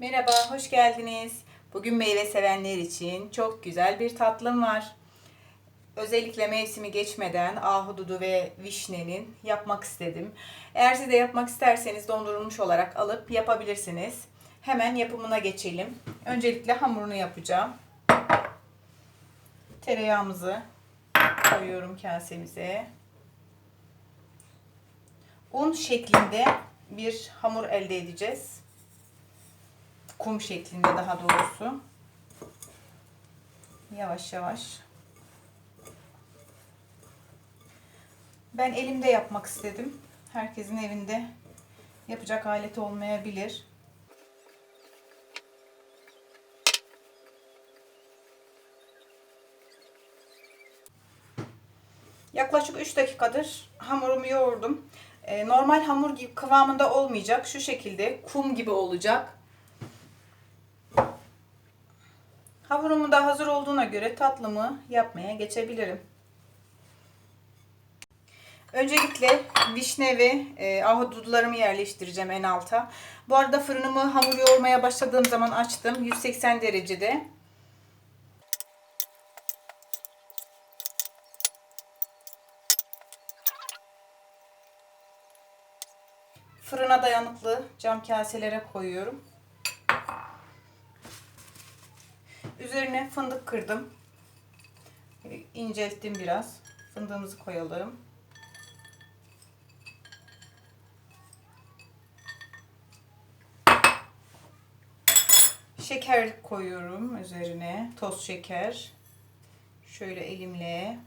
Merhaba, hoş geldiniz. Bugün meyve sevenler için çok güzel bir tatlım var. Özellikle mevsimi geçmeden ahududu ve vişnenin yapmak istedim. Eğer siz de yapmak isterseniz dondurulmuş olarak alıp yapabilirsiniz. Hemen yapımına geçelim. Öncelikle hamurunu yapacağım. Tereyağımızı koyuyorum kasemize. Un şeklinde bir hamur elde edeceğiz kum şeklinde daha doğrusu. Yavaş yavaş. Ben elimde yapmak istedim. Herkesin evinde yapacak aleti olmayabilir. Yaklaşık 3 dakikadır hamurumu yoğurdum. Ee, Normal hamur gibi kıvamında olmayacak. Şu şekilde kum gibi olacak. Hamurumu da hazır olduğuna göre tatlımı yapmaya geçebilirim. Öncelikle vişne ve e, ahududularımı yerleştireceğim en alta. Bu arada fırınımı hamur yoğurmaya başladığım zaman açtım. 180 derecede. Fırına dayanıklı cam kaselere koyuyorum. Üzerine fındık kırdım. İncelttim biraz. Fındığımızı koyalım. Şeker koyuyorum üzerine. Toz şeker. Şöyle elimle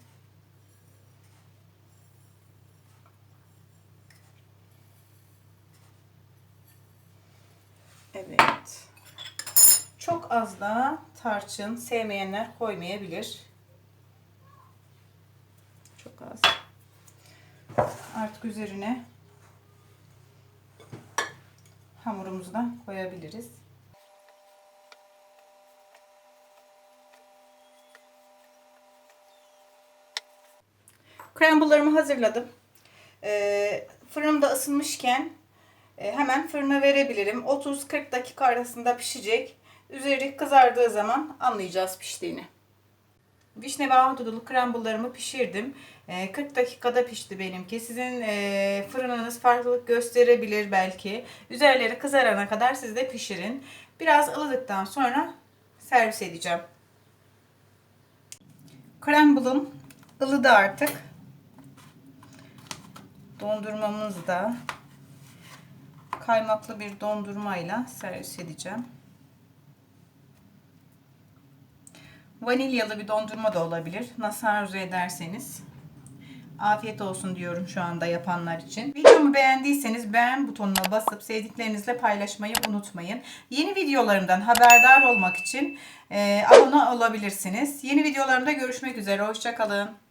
Evet. Çok az da tarçın sevmeyenler koymayabilir. Çok az. Artık üzerine hamurumuzu da koyabiliriz. Crumble'larımı hazırladım. Ee, fırınım da ısınmışken e, hemen fırına verebilirim. 30-40 dakika arasında pişecek. Üzeri kızardığı zaman anlayacağız piştiğini. Vişne ve ahududulu crumble'larımı pişirdim. 40 dakikada pişti benimki. Sizin e, fırınınız farklılık gösterebilir belki. Üzerleri kızarana kadar siz de pişirin. Biraz ılıdıktan sonra servis edeceğim. Crumble'ım ılıdı artık. Dondurmamız da kaymaklı bir dondurmayla servis edeceğim. Vanilyalı bir dondurma da olabilir. Nasıl arzu ederseniz. Afiyet olsun diyorum şu anda yapanlar için. Videomu beğendiyseniz beğen butonuna basıp sevdiklerinizle paylaşmayı unutmayın. Yeni videolarımdan haberdar olmak için e, abone olabilirsiniz. Yeni videolarımda görüşmek üzere. Hoşçakalın.